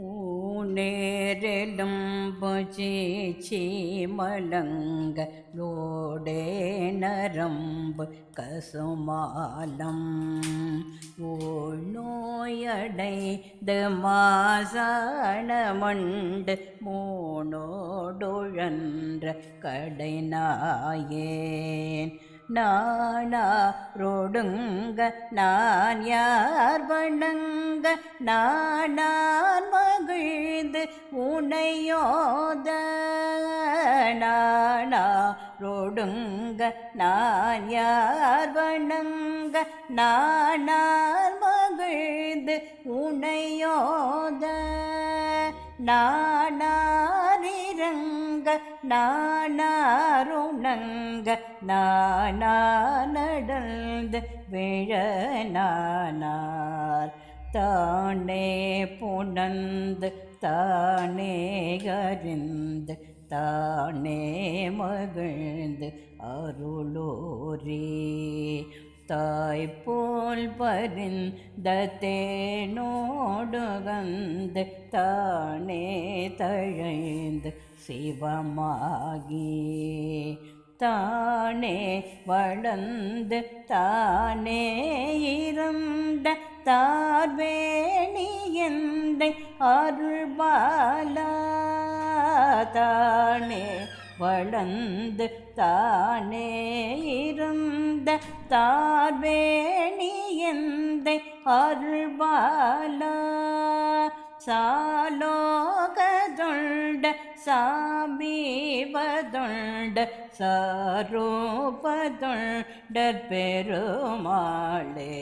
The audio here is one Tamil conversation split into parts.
ஊனேரெலும் புஜிச்சி மலங்க லோடே நரம்பு கசுமாலம். ஊழ்நோயடைந்து மாசாணமண்டு மூனோடுழன்ற கடைநாயேன். நானா ரோடுங்க நான் யார் வணங்க? நானான் மகிழ்ந்து உனையோத. நானா ரோடுங்க நான் யார் வணங்க? நானான் மகிழ்ந்து உனையோத. நானாரிரங்க நானாருணங்க நானா நடந்து விழ நானார். தானே புணந்து தானே அறிந்து தானே மகிழ்ந்து அருளோரி தாய் போல் பரிந்த தேனோடு வந்து தானே தழைந்து சிவமாகி தானே வளர்ந்து தானே இருந்த தார்வேணி எந்தை அருள்பாலா. தானே வளர்ந்து தானே இருந்த தார்வேணி எந்தை அருள்பாலா சாலோகதொண்ட சாமீபதொண்ட சாரூபதொண்டர் பெருமாளே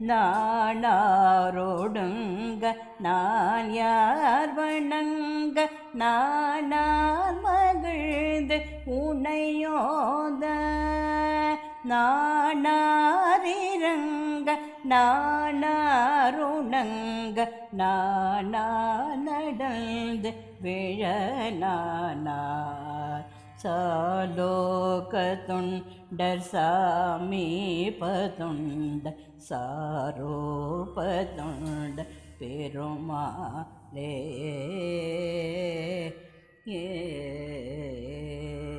நானாரோடுங்க நான் யார் வணங்க? நானார் மகிழ்ந்து உனையோத நானாரிரங்க நானாருணங்க நானா நடந்து விழ சாலோகதுண்டர் சாமீபதுண்ட சாரோபதுண்ட பெருமாளே.